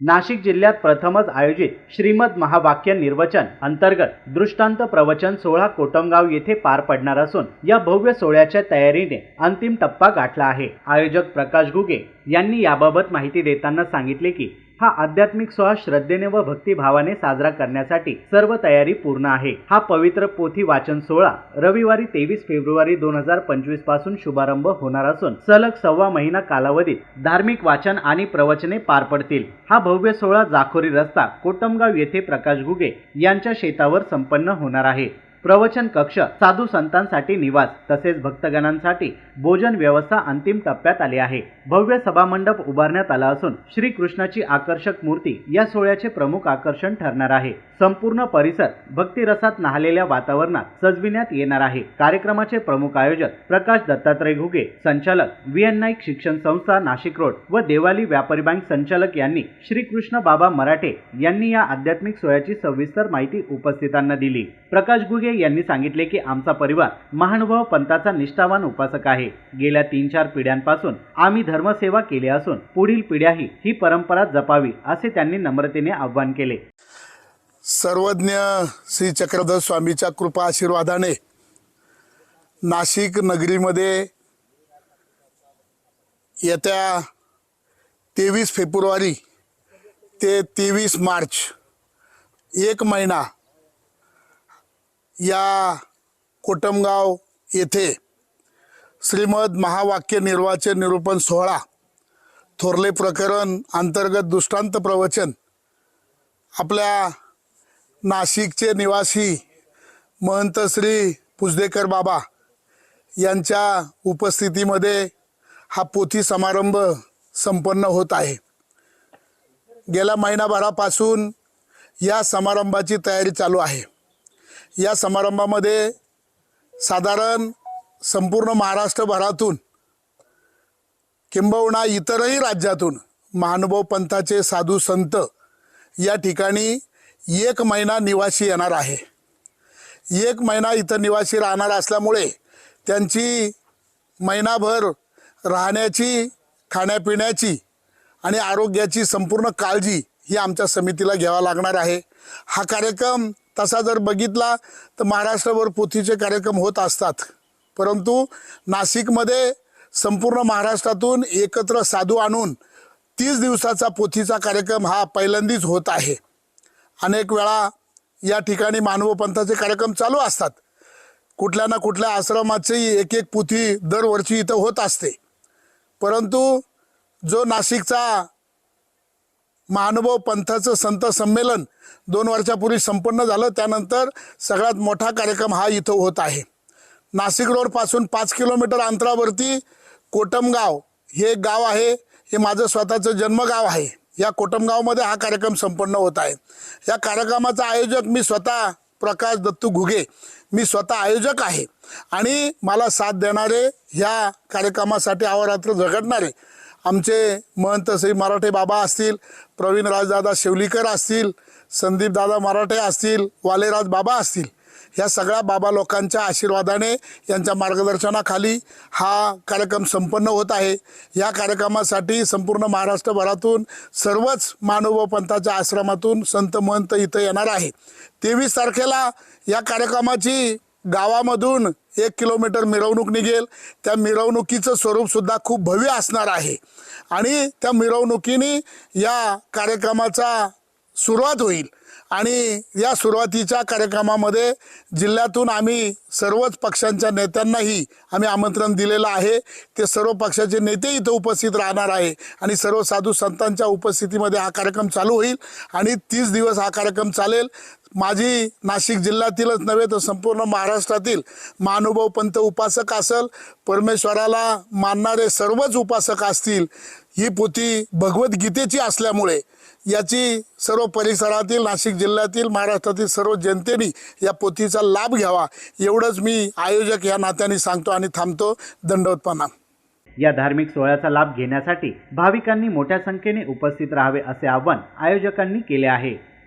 नाशिक जिल्ह्यात प्रथमच आयोजित श्रीमद महावाक्य निर्वचन अंतर्गत दृष्टांत प्रवचन सोहळा कोटमगाव येथे पार पडणार असून या भव्य सोहळ्याच्या तयारीने अंतिम टप्पा गाठला आहे. आयोजक प्रकाश घुगे यांनी याबाबत माहिती देताना सांगितले की हा आध्यात्मिक सोहळा श्रद्धेने व भक्तिभावाने साजरा करण्यासाठी सर्व तयारी पूर्ण आहे. हा पवित्र पोथी वाचन सोहळा रविवारी तेवीस फेब्रुवारी दोन हजार पंचवीसपासून शुभारंभ होणार असून सलग सव्वा महिना कालावधीत धार्मिक वाचन आणि प्रवचने पार पडतील. हा भव्य सोहळा जाखोरी रस्ता कोटमगाव येथे प्रकाश घुगे यांच्या शेतावर संपन्न होणार आहे. प्रवचन कक्ष साधू संतांसाठी निवास तसेच भक्तगणांसाठी भोजन व्यवस्था अंतिम टप्प्यात आली आहे. भव्य सभामंडप उभारण्यात आला असून श्रीकृष्णाची आकर्षक मूर्ती या सोहळ्याचे प्रमुख आकर्षण ठरणार आहे. संपूर्ण परिसर भक्तिरसात नाहलेल्या वातावरणात सजविण्यात येणार आहे. कार्यक्रमाचे प्रमुख आयोजक प्रकाश दत्तात्रय घुगे संचालक व्ही एन नाईक शिक्षण संस्था नाशिक रोड व देवाली व्यापारी बँक संचालक यांनी श्रीकृष्ण बाबा मराठे यांनी या आध्यात्मिक सोहळ्याची सविस्तर माहिती उपस्थितांना दिली. प्रकाश घुगे यांनी सांगितले की आमचा परिवार महानुभाव पंथाचा निष्ठावान उपासक आहे. गेल्या तीन चार पिढ्यांपासून आम्ही धर्मसेवा केली असून पुढील पिढ्याही ही परंपरा जपावी असे त्यांनी नम्रतेने आवाहन केले. सर्वज्ञ श्री चक्रधर स्वामीच्या कृपा आशीर्वादाने नाशिक नगरीमध्ये येत्या तेवीस फेब्रुवारी ते तेवीस मार्च एक महिना या कोटमगाव येथे श्रीमद महावाक्य निर्वाचन निरूपण सोहळा थोरले प्रकरण अंतर्गत दृष्टांत प्रवचन आपल्या नाशिकचे निवासी महंत श्री पुजदेकर बाबा यांच्या उपस्थितीमध्ये हा पोथी समारंभ संपन्न होत आहे. गेल्या महिनाभरापासून या समारंभाची तयारी चालू आहे. या समारंभामध्ये साधारण संपूर्ण महाराष्ट्रभरातून किंबहुना इतरही राज्यातून महानुभव पंथाचे साधू संत या ठिकाणी एक महिना निवासी येणार आहे. एक महिना इथं निवासी राहणार असल्यामुळे त्यांची महिनाभर राहण्याची खाण्यापिण्याची आणि आरोग्याची संपूर्ण काळजी ही आमच्या समितीला घ्यावा लागणार आहे. हा कार्यक्रम तसा जर बघितला तर महाराष्ट्रभर पोथीचे कार्यक्रम होत असतात. परंतु नाशिकमध्ये संपूर्ण महाराष्ट्रातून एकत्र साधू आणून तीस दिवसाचा पोथीचा कार्यक्रम हा पहिल्यांदाच होत आहे. अनेक वेळा या ठिकाणी मानवपंथाचे कार्यक्रम चालू असतात. कुठल्या ना कुठल्या आश्रमाची एक एक पोथी दरवर्षी इथं होत असते. परंतु जो नाशिकचा महानुभव पंथाचं संत संमेलन दोन वर्षापूर्वी संपन्न झालं. त्यानंतर सगळ्यात मोठा कार्यक्रम हा इथं होत आहे. नाशिक रोडपासून पाच किलोमीटर अंतरावरती कोटमगाव हे एक गाव आहे. हे माझं स्वतःचं जन्मगाव आहे. या कोटमगावमध्ये हा कार्यक्रम संपन्न होत आहे. या कार्यक्रमाचा आयोजक मी स्वतः प्रकाश दत्तू घुगे. मी स्वतः आयोजक आहे. आणि मला साथ देणारे ह्या कार्यक्रमासाठी अहोरात्र झगडणारे आमचे महंत श्री मराठे बाबा असतील प्रवीण राजदादा शेवलीकर असतील संदीप दादा मराठे असतील वालेराज बाबा असतील ह्या सगळ्या बाबा लोकांच्या आशीर्वादाने यांच्या मार्गदर्शनाखाली हा कार्यक्रम संपन्न होत आहे. या कार्यक्रमासाठी संपूर्ण महाराष्ट्रभरातून सर्वच मानव पंथाच्या आश्रमातून संत महंत इथं येणार आहे. तेवीस तारखेला या कार्यक्रमाची गावामधून एक किलोमीटर मिरवणूक निघेल. त्या मिरवणुकीचं स्वरूपसुद्धा खूप भव्य असणार आहे. आणि त्या मिरवणुकीने या कार्यक्रमाचा सुरुवात होईल. आणि या सुरुवातीच्या कार्यक्रमामध्ये जिल्ह्यातून आम्ही सर्वच पक्षांच्या नेत्यांनाही आम्ही आमंत्रण दिलेलं आहे. ते सर्व पक्षाचे नेते इथं उपस्थित राहणार आहे. आणि सर्व साधू संतांच्या उपस्थितीमध्ये हा कार्यक्रम चालू होईल. आणि तीस दिवस हा कार्यक्रम चालेल. माझी नाशिक जिल्ह्यातीलच नव्हे तर संपूर्ण महाराष्ट्रातील महानुभाव पंत उपासक असेल. परमेश्वराला मानणारे सर्वच उपासक असतील. ही पोथी भगवद्गीतेची असल्यामुळे याची सर्व परिसरातील नाशिक जिल्ह्यातील महाराष्ट्रातील सर्व जनतेने या पोथीचा लाभ घ्यावा. एवढंच मी आयोजक या नात्याने सांगतो आणि थांबतो. दंडवतपणा. या धार्मिक सोहळ्याचा लाभ घेण्यासाठी भाविकांनी मोठ्या संख्येने उपस्थित राहावे असे आवाहन आयोजकांनी केले आहे.